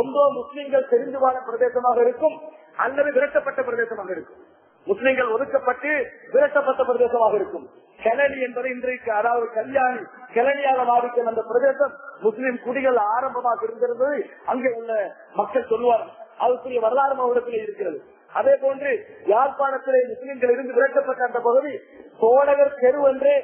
ஒன்றோ முஸ்லிம்கள் தெரிந்து வாழ பிரதேசமாக இருக்கும் அல்லது விரட்டப்பட்ட பிரதேசமாக இருக்கும். முஸ்லிம்கள் ஒதுக்கப்பட்டு விரட்டப்பட்ட பிரதேசமாக இருக்கும். கெலனி என்பது இன்றைக்கு அதாவது கல்யாணி கிளனியாக மாறிக்கும் அந்த பிரதேசம் முஸ்லிம் குடிகள் ஆரம்பமாக இருந்திருந்தது அங்கே உள்ள மக்கள் சொல்லுவார்கள் அதுக்குரிய வரலாறு மாவட்டத்தில் இருக்கிறது. அதே போன்று யாழ்ப்பாணத்திலே முஸ்லிம்கள் இருந்து விரட்டப்பட்ட அந்த பகுதி சோழகர் தெரு என்றே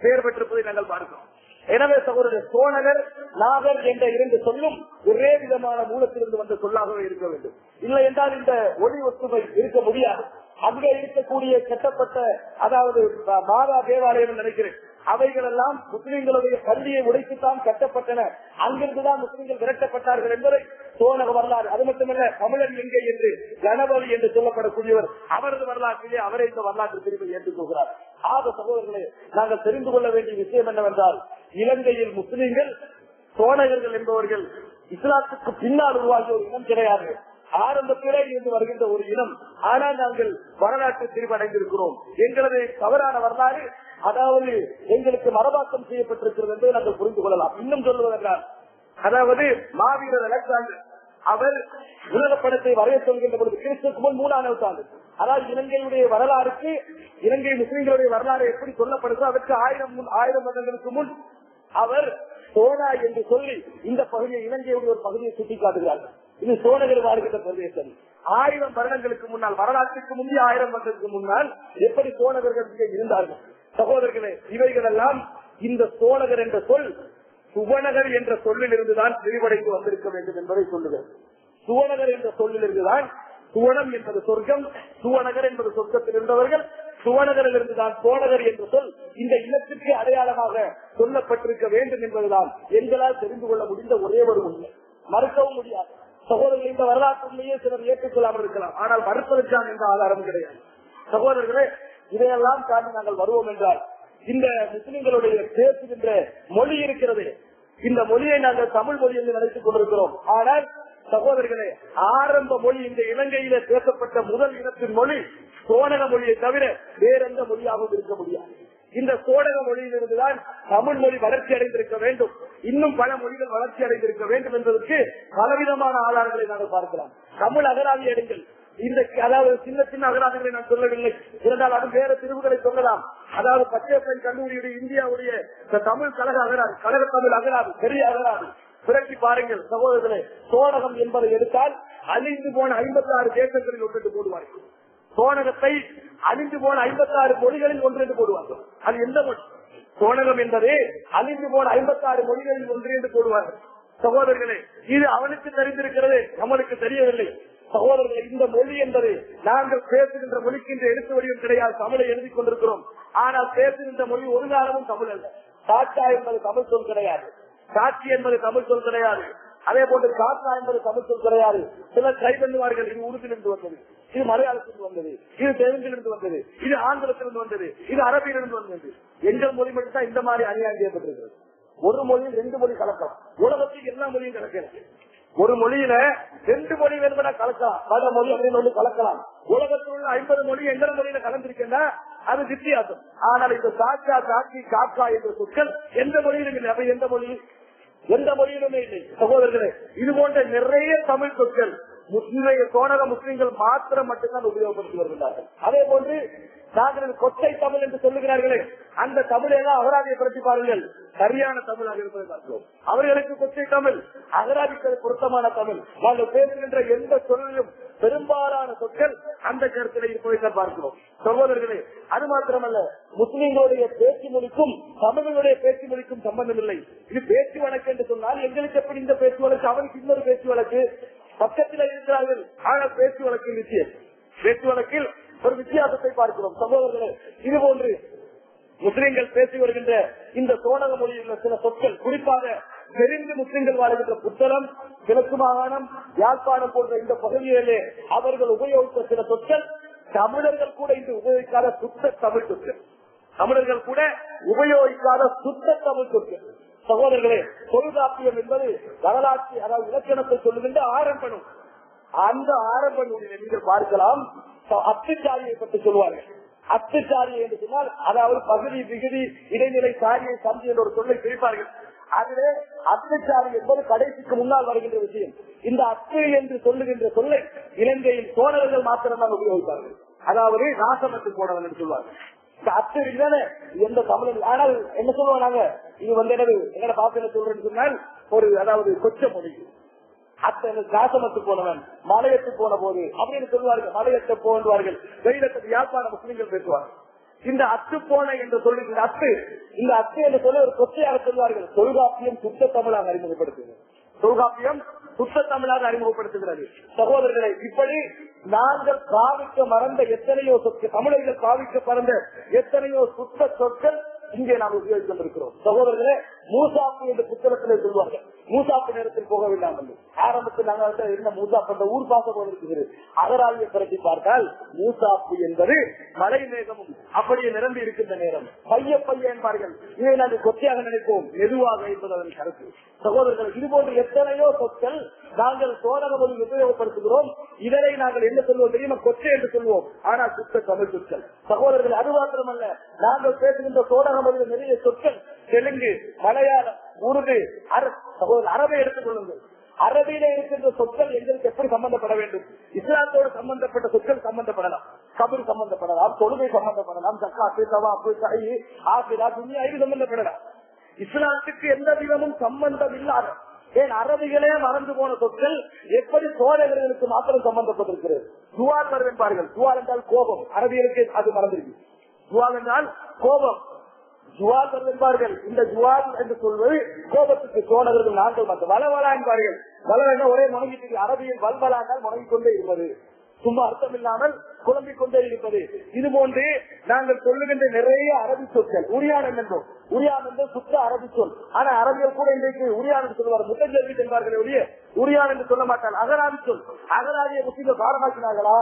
பெயர் பெற்றிருப்பதை நாங்கள் பார்க்கிறோம். எனவே சகோதரர் சோழகர் நாகர் என்ற இரண்டு சொல்லும் ஒரே விதமான மூலத்திலிருந்து வந்த சொல்லாகவே இருக்க வேண்டும். இல்லை என்றால் இந்த ஒளி ஒத்துமை இருக்க முடியாது. அங்கே இருக்கக்கூடிய கட்டப்பட்ட அதாவது மாதா தேவாலயம் நினைக்கிறேன். அவைகள் எல்லாம் முஸ்லிம்களுடைய பள்ளியை உடைத்துத்தான் கட்டப்பட்டன. அங்கிருந்துதான் முஸ்லிம்கள் விரட்டப்பட்டார்கள் என்பதை சோழக வரலாறு அது மட்டுமல்ல தமிழன் எங்கே என்று கணபதி என்று சொல்லப்படக்கூடியவர் அவரது வரலாற்றிலே அவரே இந்த வரலாற்று பிரிவை ஏற்றுக்கொள்கிறார். ஆக சகோதரர்களே நாங்கள் தெரிந்து கொள்ள வேண்டிய விஷயம் என்னவென்றால் இலங்கையில் முஸ்லிம்கள் சோழகர்கள் என்பவர்கள் இஸ்லாத்துக்கு பின்னால் உருவாகிய ஒரு இனம் கிடையாது. ஆரம்பத்திலே இருந்து வருகின்ற ஒரு இனம். ஆனால் நாங்கள் வரலாற்று திரிவடைந்திருக்கிறோம் எங்களது தவறான வரலாறு அதாவது எங்களுக்கு மரபாக்கம் செய்யப்பட்டிருக்கிறது என்பதை நாங்கள் புரிந்து கொள்ளலாம். இன்னும் சொல்வதென்றால் அதாவது மாவீரர் அலெக்சாண்டர் அவர் உலகப்படத்தை படத்தை வரைய சொல்கின்ற பொழுது கிறிஸ்துக்கு முன் மூணாம் நூற்றாண்டு அதாவது இலங்கையுடைய வரலாறுக்கு இலங்கை முஸ்லிம்களுடைய வரலாறு எப்படி சொல்லப்படுதோ அதற்கு ஆயிரம் முன் ஆயிரம் வருடங்களுக்கு முன் அவர் சோனா என்று சொல்லி இந்த பகுதியை இலங்கையுடைய ஒரு பகுதியை சுட்டிக்காட்டுகிறார்கள். இது சோழகர் வாழ்கின்ற பிரதேசம். ஆயிரம் வருடங்களுக்கு முன்னால் வரலாற்றுக்கு முந்தைய ஆயிரம் வருடத்துக்கு முன்னால் எப்படி சோழகர்கள் இருந்தார்கள்? சகோதரர்களே இவைகள் எல்லாம் இந்த சோழகர் என்ற சொல் சுவனகர் என்ற சொல்லில் இருந்துதான் விரிவடைந்து வந்திருக்க வேண்டும் என்பதை சொல்லுகிறது சுவனகர் என்ற சொல்லில் இருந்துதான் சுவனம் என்பது சொர்க்கம் சுவனகர் என்பது சொர்க்கத்தில் இருந்தவர்கள் சுவனகரில் இருந்துதான் சோழகர் என்ற சொல் இந்த இனத்திற்கு அடையாளமாக சொல்லப்பட்டிருக்க வேண்டும் என்பதுதான் எங்களால் தெரிந்து கொள்ள முடிந்த ஒரே ஒரு உண்மை. மறுக்கவும் முடியாது. சகோதரர்கள் இந்த வரலாற்றுலேயே சிலர் ஏற்றுக்கொள்ளாமல் இருக்கலாம். ஆனால் மறுப்பதற்கான எந்த ஆதாரம் கிடையாது. சகோதரர்களே இதையெல்லாம் தாண்டி நாங்கள் வருவோம் என்றால் இந்த முஸ்லிம்களுடைய பேசுகின்ற மொழி இருக்கிறது. இந்த மொழியை நாங்கள் தமிழ் மொழி என்று நினைத்துக் கொண்டிருக்கிறோம். ஆனால் சகோதரர்களே ஆரம்ப மொழி இந்த இலங்கையில பேசப்பட்ட முதல் இனத்தின் மொழி சோழக மொழியை தவிர வேறெந்த மொழியாகவும் இருக்க முடியாது. இந்த சோழக மொழியிலிருந்துதான் தமிழ் மொழி வளர்ச்சி அடைந்திருக்க வேண்டும். இன்னும் பல மொழிகள் வளர்ச்சி அடைந்திருக்க வேண்டும் என்பதற்கு பலவிதமான ஆதாரங்களை நாங்கள் பார்க்கலாம். தமிழ் அகராதி எடுங்கள் இந்த அதாவது சின்ன சின்ன அகராதிகளை நான் சொல்லவில்லை. இருந்தால் அது வேற பிரிவுகளை சொல்லலாம். அதாவது பச்சைப்பன் கல்லூரியுடைய இந்தியாவுடைய தமிழ் கழக அகராது கழக தமிழ் அகராது பெரிய அகராது. பிறக்கி பாருங்கள் சகோதரர்களே சோழகம் என்பதை எடுத்தால் அழிந்து போன ஐம்பத்தி ஆறு தேசங்களில் ஒன்று போடுவார்கள். சோனகத்தை அழிந்து போன ஐம்பத்தி ஆறு மொழிகளில் ஒன்று என்று போடுவார்கள் அது எந்த மொழி? சோனகம் என்பது அழிந்து போன ஐம்பத்தாறு மொழிகளில் ஒன்று என்று போடுவார்கள் சகோதரர்களே இது அவனுக்கு தெரிந்திருக்கிறது நம்மளுக்கு தெரியவில்லை. சகோதரர்களே இந்த மொழி என்பது நாங்கள் பேசுகின்ற மொழிக்கு இந்த எழுத்து வடிவம் கிடையாது தமிழை எழுதி கொண்டிருக்கிறோம். ஆனால் பேசுகின்ற மொழி ஒரு காலமும் தமிழ் அல்ல. சாட்சா என்பது தமிழ் சொல் கிடையாது. சாட்சி என்பது தமிழ் சொல் கிடையாது. அதே போன்று காட்டா என்பது தமிழ் சொல் கிடையாது. சிலர் கை பண்ணுவார்கள் இது உருதிலிருந்து வந்தது. இது மலையாளத்திலிருந்து வந்தது. இது தெலுங்கிலிருந்து வந்தது. இது ஆந்திரத்திலிருந்து வந்தது. இது அரபியிலிருந்து வந்தது. எங்கள் மொழி மட்டும் தான் இந்த மாதிரி அநியாயம் செய்யப்பட்டிருக்கிறது. ஒரு மொழியில் ரெண்டு மொழி கலக்கலாம் உலகத்துக்கு எல்லா மொழியும் கலக்கிறது ஒரு மொழியில ரெண்டு மொழி வேணும்னா கலக்கலாம். பல மொழி அப்படின்னு கலக்கலாம். உலகத்தில் உள்ள ஐம்பது மொழி எந்த மொழியில கலந்திருக்குன்னா அது வித்தியாசம். ஆனால் இந்த சாக்கா சாக்கி காக்கா என்ற சொற்கள் எந்த மொழியிலும் இல்லை. அப்ப எந்த மொழி? எந்த மொழியிலுமே இல்லை. சகோதரர்களே இது போன்ற நிறைய தமிழ் சொற்கள் முஸ்லிமைய சோழக முஸ்லிம்கள் மாத்திரம் மட்டும்தான் உபயோகப்படுத்தி வருகிறார்கள். அதே போன்று நாங்கள் கொச்சை தமிழ் என்று சொல்லுகிறார்களே அந்த தமிழை எல்லாம் அகராதியப்படுத்தி பாருங்கள். சரியான தமிழாக இருப்பதை பார்க்கிறோம். அவர்களுக்கு கொச்சை தமிழ் அகராதிக்கு பொருத்தமான தமிழ். நாங்கள் பேசுகின்ற எந்த சொல்லிலும் பெரும்பாலான சொற்கள் அந்த கருத்தில் இருப்பதை தான் பார்க்கிறோம். சகோதரர்களே அது மாத்திரமல்ல முஸ்லிம்களுடைய பேச்சு மொழிக்கும் தமிழர்களுடைய பேச்சு மொழிக்கும் சம்பந்தம் இல்லை இது பேச்சு வழக்கு என்று சொன்னால் எங்களுக்கு எப்படி இந்த பேச்சு வழக்கு அவனுக்கு இன்னொரு பேச்சு வழக்கு? பக்கத்தில் இருக்கிறார்கள். ஆனால் பேச்சு வழக்கில் நிச்சயம் பேச்சு வழக்கில் ஒரு வித்தியாசத்தை பார்க்கிறோம். சகோதரர்களே இது போன்று முஸ்லிம்கள் பேசி வருகின்ற இந்த சோழக மொழியில் உள்ள சில சொற்கள் குறிப்பாக தெரிந்து முஸ்லிம்கள் வாழ்கின்ற புத்தளம் கிழக்கு மாகாணம் யாழ்ப்பாணம் போன்ற இந்த பகுதிகளிலே அவர்கள் உபயோகித்த சில சொற்கள் தமிழர்கள் கூட இன்று உபயோகிக்காத சுத்த தமிழ் சொற்கள். தமிழர்கள் கூட உபயோகிக்காத சுத்த தமிழ் சொற்கள். சகோதரர்களே தொல்காப்பியம் என்பது வரலாற்று அதாவது இலக்கணத்தை சொல்லுகின்ற ஆரம்பணும் அந்த ஆரம்பனுடைய நீங்கள் பார்க்கலாம். அத்துச்சாரியை பற்றி சொல்வார்கள். அத்துச்சாரி என்று சொன்னால் அதாவது பகுதி விகுதி இடைநிலை சாரியை சந்தி என்ற ஒரு சொல்லை பிரிப்பார்கள். அதிலே அத்துச்சாரி என்பது கடைசிக்கு முன்னால் வருகின்ற விஷயம். இந்த அத்து என்று சொல்லுகின்ற சொல்லை இலங்கையில் சோழர்கள் மாத்திரம்தான் உபயோகித்தார்கள் அதாவது நாசமத்து போனவன் என்று சொல்வார்கள். இந்த அத்து எந்த தமிழ் ஆனால் என்ன சொல்லுவோம் நாங்க? இது வந்து என்னது? எங்கட என்ன சொல்றேன்னு சொன்னால் ஒரு அதாவது கொச்ச மொழி அத்தனை காசமத்து போனவன் மலையத்து போன போது அப்படின்னு சொல்லுவார்கள். மலையத்தை போன்றுவார்கள். வெயிலத்தை யாழ்ப்பாண முஸ்லிம்கள் பேசுவார்கள். இந்த அத்து போன என்று சொல்லி அத்து இந்த அத்து என்று சொல்லி ஒரு கொச்சையாக சொல்வார்கள் தொல்காப்பியம் சுத்த தமிழாக அறிமுகப்படுத்துகிறது தொல்காப்பியம் சுத்த தமிழாக அறிமுகப்படுத்துகிறது. சகோதரர்களை இப்படி நாங்கள் பாவிக்க மறந்த எத்தனையோ சொற்கள் தமிழர்கள் பாவிக்க மறந்த எத்தனையோ சுத்த சொற்கள் இங்கே நாம் உபயோகித்து கொண்டிருக்கிறோம் சகோதரர்களே மூசாப்பு என்ற புத்தகத்திலே சொல்லுவாங்க மூசாப்பு நேரத்தில் போகவில்லாமல் ஆரம்பத்தில் நாங்கள் இருந்த என்ன மூசாப்பு ஊர் பாசம் போயிருக்கிறது அகராவியை பரப்பி பார்த்தால் மூசாப்பு என்பது மழை மேகமும் அப்படியே நிரம்பி இருக்கின்ற நேரம். பைய பைய என்பார்கள். இதை நாங்கள் கொச்சையாக நினைப்போம். மெதுவாக என்பது அதன் கருத்து. சகோதரர்கள் இது போன்ற எத்தனையோ சொற்கள் நாங்கள் சோழக மொழி உபயோகப்படுத்துகிறோம். இதனை நாங்கள் என்ன சொல்வோம் தெரியுமா? கொச்சை என்று சொல்வோம். ஆனால் சுத்த தமிழ் சொற்கள். சகோதரர்கள் அது மாத்திரமல்ல. நாங்கள் பேசுகின்ற சோழக மொழியில் நிறைய சொற்கள் தெலுங்கு மலையாளம் உருது அரபை எடுத்துக் கொள்ளுங்கள். அரபியில இருக்கின்ற சொற்கள் எங்களுக்கு எப்படி சம்பந்தப்பட வேண்டும்? இஸ்லாத்தோடு சம்பந்தப்பட்ட சொற்கள் சம்பந்தப்படலாம். கபர் சம்பந்தப்படலாம் தொழுகை சம்பந்தப்படலாம் ஜக்காத்து சவாப்பு கை ஆபிரா துணியா இது சம்பந்தப்படலாம். இஸ்லாத்துக்கு எந்த விதமும் சம்பந்தம் இல்லாத ஏன் அரபிகளே மறந்து போன சொற்கள் எப்படி சோழர்களுக்கு மாத்திரம் சம்பந்தப்பட்டிருக்கிறது? துவார் வருவென்பார்கள். துவார் என்றால் கோபம். அரபியலுக்கு அது மறந்திருக்கு துவார் என்றால் கோபம். ஜுவால் என்பார்கள் இந்த ஜுவால் என்று சொல்வது கோபத்துக்கு சோழர்கள் நாங்கள் மற்றும் வளவலா என்பார்கள். வளவென ஒரே முடங்கிட்டு அரபியில் வல்வலானால் முடங்கிக் கொண்டே இருப்பது. சும்மா அர்த்தம் இல்லாமல் குழம்பிக் கொண்டே இருப்பது. இது போன்று நாங்கள் சொல்லுகின்ற நிறைய அரபி சொற்கள். உரியானம் என்றோம் உரியான் என்று சுத்த அரபி சொல். ஆனா அரபியல் கூட இன்றைக்கு உரியான் என்று சொல்வார் முத்தஞ்செல்வி என்பார்கள் ஒழிய உரியான் என்று சொல்ல மாட்டார் அகராதி சொல். அகராதிய முஸ்லிம்கள் பாடமாக்கினார்களா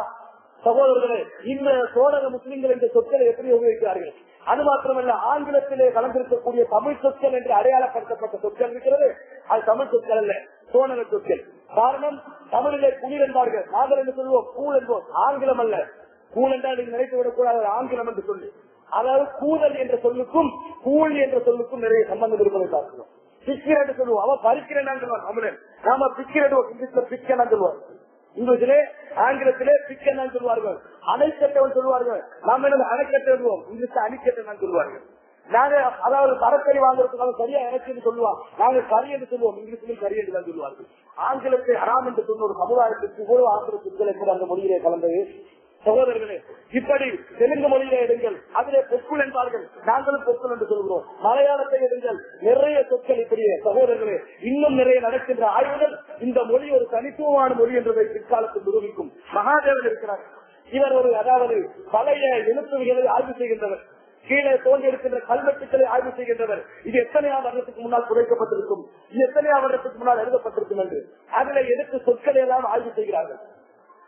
சகோதரர்களே இந்த சோழக முஸ்லிம்கள் என்ற சொற்களை எப்படி உபயோகிக்கிறார்கள்? அது மாத்திரமல்ல ஆங்கிலத்திலே கலந்திருக்கக்கூடிய தமிழ் சொற்கள் என்று அடையாளப்படுத்தப்பட்ட சொற்கள் இருக்கிறது. அது தமிழ் சொற்கள் அல்ல சோழன சொற்கள். காரணம் தமிழிலே குளிர் என்பார்கள். நாங்கள் என்று சொல்வோம் கூழ் என்போம். ஆங்கிலம் அல்ல. கூழ் என்றால் நீங்கள் நினைத்து விடக்கூடாது ஆங்கிலம் என்று சொல்லி. அதாவது கூதல் என்ற சொல்லுக்கும் கூழ் என்ற சொல்லுக்கும் நிறைய சம்பந்தம் இருப்பதை பார்க்கிறோம். பிக்கிறேன் சொல்லுவோம். அவன் பறிக்கிறேன் சொல்லுவான் தமிழன். நாம பிக்கிறேன் இங்கிலீஷ்ல பிக்கன் சொல்லுவார் இங்கிலீஷிலே ஆங்கிலத்திலே பிக்கன் சொல்வார்கள். அணைக்கட்டவன் சொல்வார்கள். நாம என்ன அணைக்கட்டுவோம் இங்கிலீஷ்ல அணிக்கட்டன் சொல்லுவார்கள் நாங்க அதாவது தரக்கறி வாங்குறதுக்காக சரியா எனக்கு சொல்லுவான். நாங்க சரி என்று சொல்லுவோம். இங்கிலீஷ்லயும் சரி என்று தான் சொல்லுவார்கள் ஆங்கிலத்தை அறாம் என்று சொன்ன ஒரு சமுதாயத்திற்கு ஆங்கில சொற்கள் அந்த மொழியிலே கலந்தது. சகோதரர்களே இப்படி தெலுங்கு மொழியில எடுங்கள். அதிலே பொக்குள் என்பார்கள். நாங்களும் பொக்குள் என்று சொல்கிறோம். மலையாளத்தை எடுங்கள். நிறைய சொற்கள் இப்படியே. சகோதரர்களே இன்னும் நிறைய நடக்கின்ற ஆய்வுகள் இந்த மொழி ஒரு தனித்துவமான மொழி என்பதை பிற்காலத்தில் நிரூபிக்கும் மகாதேவன் இருக்கிறார். இவர் ஒரு அதாவது பழைய எழுத்துகளை ஆய்வு செய்கின்றவர். கீழே தோன்றி இருக்கின்ற கல்வெட்டுக்களை ஆய்வு செய்கின்றவர். இது எத்தனையா வருடத்துக்கு முன்னால் குறைக்கப்பட்டிருக்கும் இது எத்தனையா வருடத்துக்கு முன்னால் எழுதப்பட்டிருக்கும் என்று. அதில் எடுத்து சொற்களை எல்லாம் ஆய்வு செய்கிறார்கள்.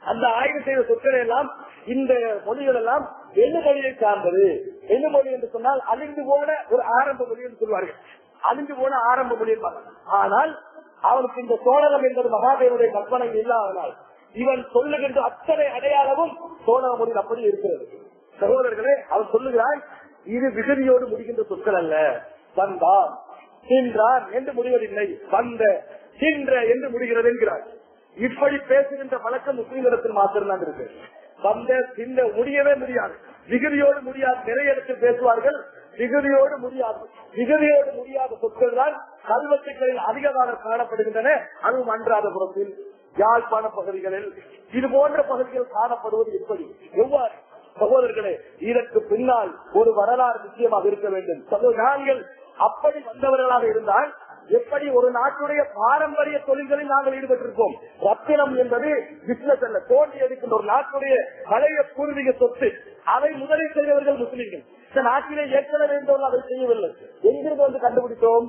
அந்த ஆய்வு செய்த சொற்களை எல்லாம் இந்த மொழிகள் எல்லாம் எண்ணு மொழியை சார்ந்தது? எண்ணு மொழி என்று சொன்னால் அழிந்து போன ஒரு ஆரம்ப மொழி என்று சொல்வார்கள். அழிந்து போன ஆரம்ப மொழி ஆனால் அவனுக்கு இந்த சோழகம் என்பது மகாதேவனுடைய கற்பனை இல்லாதனால் இவன் சொல்லுகின்ற அத்தனை அடையாளமும் சோழக மொழியில் அப்படி இருக்கிறது. சகோதரர்களே அவன் சொல்லுகிறான் இது விகுதியோடு முடிகின்ற சொற்கள் அல்ல. வந்தான். சென்றான் என்று முடிவதில்லை. வந்த சென்ற என்று முடிகிறது என்கிறார். இப்படி பேசுகின்ற வழக்கம் முஸ்லீம்களிடத்தில் மாத்திரம்தான் இருக்கு. வந்த சிந்த முடியவே முடியாது. மிகுதியோடு முடியாது நிறைய இடத்தில் பேசுவார்கள். மிகுதியோடு முடியாது. மிகுதியோடு முடியாத சொற்கள் தான் கல்வெட்டுகளில் அதிகமாக காணப்படுகின்றன. அதுவும் அன்றாதபுரத்தில் யாழ்ப்பாண பகுதிகளில். இது போன்ற பகுதிகள் காணப்படுவது எப்படி? எவ்வாறு? சகோதரர்களே இதற்கு பின்னால் ஒரு வரலாறு நிச்சயமாக இருக்க வேண்டும். சகோ- நாங்கள் அப்படி வந்தவர்களாக இருந்தால் எப்படி ஒரு நாட்டுடைய பாரம்பரிய தொழில்களில் நாங்கள் ஈடுபட்டிருக்கோம்? ரத்தினம் என்பது பிசினஸ் அல்ல தோண்டி எடுக்கின்ற ஒரு நாட்டுடைய பழைய பூர்வீக சொத்து. அதை முதலில் செய்தவர்கள் முஸ்லீம்கள். இந்த நாட்டிலே ஏற்கனவே இருந்தவர்கள் அதை செய்யவில்லை. எங்கிருந்து வந்து கண்டுபிடித்தோம்?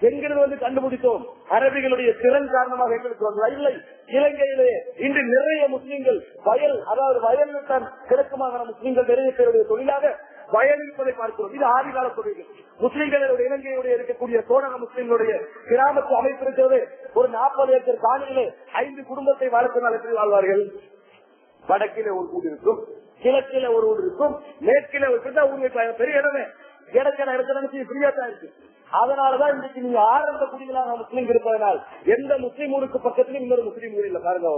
எங்கிருந்து வந்து கண்டுபிடித்தோம்? அரபிகளுடைய திறன் காரணமாக எங்களுக்கு வந்ததா? இல்லை. இலங்கையிலே இன்று நிறைய முஸ்லீம்கள் வயல் அதாவது வயலில் தான் கிழக்கு மாகாண முஸ்லிம்கள் நிறைய பேருடைய தொழிலாக வயல் இருப்பதை பார்க்கிறோம். இது ஆதிகால தொழில்கள். முஸ்லிம்களுடைய இலங்கையுடைய இருக்கக்கூடிய சோழக முஸ்லிம்களுடைய கிராமத்து அமைப்பு இருக்கிறது. ஒரு நாற்பது ஏக்கர் காணியிலே ஐந்து குடும்பத்தை வளர்த்தினால் எப்படி வாழ்வார்கள்? வடக்கிலே ஒரு ஊர் இருக்கும் கிழக்கில ஒரு ஊர் இருக்கும் மேற்கில ஒரு பெரிய ஊர் வைப்பாங்க பெரிய இடமே. இடக்கிற இடத்துல ஃப்ரீயா தான் இருக்கு. அதனாலதான் இன்றைக்கு நீங்க ஆரம்ப குடிகளாக முஸ்லீம் இருப்பதனால் எந்த முஸ்லீம் ஊருக்கு பக்கத்திலும் இன்னொரு முஸ்லீம் ஊர் இல்ல. பாருங்க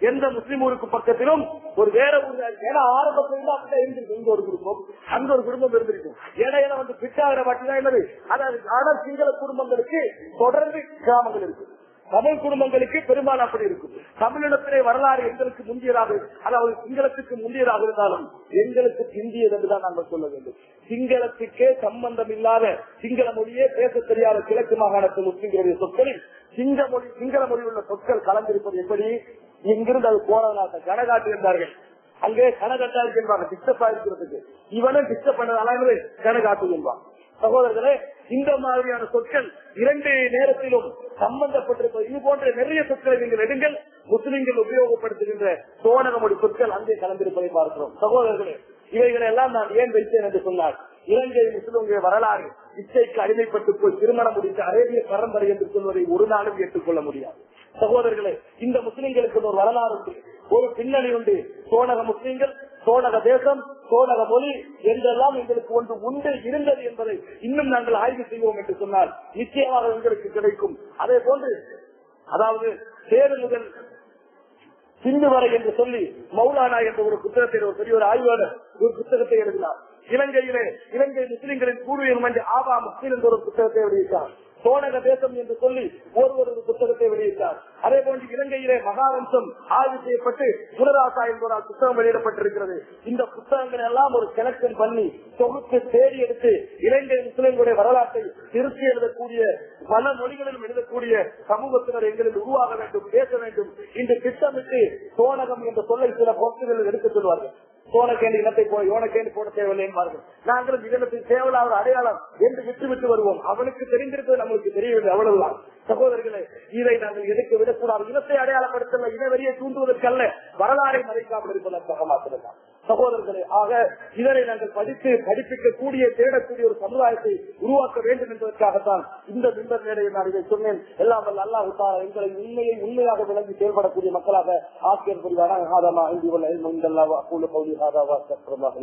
எந்த முஸ்லீம் ஊருக்கு பக்கத்திலும் ஒரு வேற ஊர் ஏன்னா ஆரம்பத்துல இருந்து அப்படிதான் இருந்திருக்கு இங்க ஒரு குடும்பம் அங்க ஒரு குடும்பம் இருந்திருக்கும் இடையில வந்து பிட்டாகிற வாட்டி தான் என்னது? அதாவது ஆனா சிங்கள குடும்பங்களுக்கு தொடர்ந்து கிராமங்கள் இருக்கு. தமிழ் குடும்பங்களுக்கு பெரும்பாலும் அப்படி இருக்கும் தமிழிடத்திலே வரலாறு எங்களுக்கு முந்தியதாக அதாவது சிங்களத்துக்கு முந்தியதாக இருந்தாலும் எங்களுக்கு பிந்தியது என்றுதான் நாங்கள் சொல்ல வேண்டும். சிங்களத்துக்கே சம்பந்தம் இல்லாத சிங்கள மொழியே பேச தெரியாத கிழக்கு மாகாணத்தில் முஸ்லிம்களுடைய சொற்களில் சிங்க மொழி சிங்கள மொழி உள்ள சொற்கள் கலந்திருப்பது எப்படி? இங்கிருந்து அது போறதுனால கனகாட்டு என்றார்கள் அங்கே கணக்கட்டா இருக்கின்றாங்க டிஸ்டர்பா இருக்கிறதுக்கு இவனும் டிஸ்டர்ப் பண்ணதால கனகாட்டு என்பான். சகோதரர்களே இந்த மாதிரியான சொற்கள் இரண்டு நேரத்திலும் சம்பந்தப்பட்டிருப்பது. இது போன்ற நிறைய சொற்களை நீங்கள் எடுங்கள். முஸ்லிம்கள் உபயோகப்படுத்துகின்ற சோனக சொற்கள் அங்கே கலந்திருப்பதை பார்க்கிறோம். சகோதரர்களே இவைகளை எல்லாம் நான் ஏன் வைத்தேன் என்று சொன்னார் இலங்கை முஸ்லிம்கள் வரலாறு இச்சைக்கு அடிமைப்பட்டு போய் திருமணம் முடித்த அரேபிய பரம்பரை என்று சொல்வதை ஒரு நாளும் ஏற்றுக்கொள்ள முடியாது. சகோதரர்களே இந்த முஸ்லிம்களுக்கு ஒரு வரலாறு உண்டு. ஒரு பின்னணி உண்டு. சோழக முஸ்லிம்கள் சோழக தேசம் சோழக மொழி என்றெல்லாம் எங்களுக்கு ஒன்று உண்டு இருந்தது என்பதை இன்னும் நாங்கள் ஆய்வு செய்வோம் என்று சொன்னால் நிச்சயமாக எங்களுக்கு கிடைக்கும். அதே போன்று அதாவது சேரு முதல் சிந்து வரை என்று சொல்லி மௌலானா என்ற ஒரு புத்தகத்தை ஒரு பெரிய ஒரு ஆய்வாளர் ஒரு புத்தகத்தை எழுதினார். இலங்கையிலே இலங்கை முஸ்லிம்களின் பூர்வீகம் என்று ஆபா முஸ்லிம் என்ற ஒரு புத்தகத்தை வெளியிட்டார் சோழக தேசம் என்று சொல்லி ஒரு ஒரு புத்தகத்தை வெளியிட்டார். அதே போன்று இலங்கையிலே மகாவம்சம் ஆய்வு செய்யப்பட்டு குணராசா என்பதால் புத்தகம் வெளியிடப்பட்டிருக்கிறது. இந்த புத்தகங்கள் எல்லாம் ஒரு செலக்ஷன் பண்ணி தொகுத்து தேடி எடுத்து இலங்கை முஸ்லிம்களுடைய வரலாற்றை திருத்தி எழுதக்கூடிய பல மொழிகளிலும் எழுதக்கூடிய சமூகத்தினர் எங்களில் உருவாக வேண்டும் பேச வேண்டும். இன்று திட்டமிட்டு சோழகம் என்ற சொல்லை சில போக்குகளில் எடுத்துச் சொல்வார்கள். சோனக்கேண்டு இனத்தை போய் யோனக்கேண்டு போட தேவையில்லை நாங்களும் இதனத்தில் தேவையில்ல அவர் அடையாளம் என்று விட்டு விட்டு வருவோம். அவனுக்கு தெரிந்திருக்கிறது நம்மளுக்கு தெரியவில்லை அவ்வளவுதான். சகோதரர்களே இதை நாங்கள் எதுக்கு விடக்கூடாது. இனத்தை அடையாளப்படுத்தல இனவெறியை தூண்டுவதற்கல்ல வரலாறை மறைக்காமல் இருப்பதற்காக மாத்திரம்தான். சகோதரர்களே ஆக இதனை நாங்கள் படித்து படிப்பிக்க கூடிய தேடக்கூடிய ஒரு சமுதாயத்தை உருவாக்க வேண்டும் என்பதற்காகத்தான் இந்த மின்பர் மேடையை நான் இதை சொன்னேன். எல்லாம் வல்ல அல்லாஹ் எங்களை உண்மையை உண்மையாக விளங்கி செயல்படக்கூடிய மக்களாக ஆசிரியர் புரிவாராக ஹாதமா இந்தி உள்ள இந்த அல்லாஹ் அக்கூல பௌலி ஆதாவா சத்திரமாக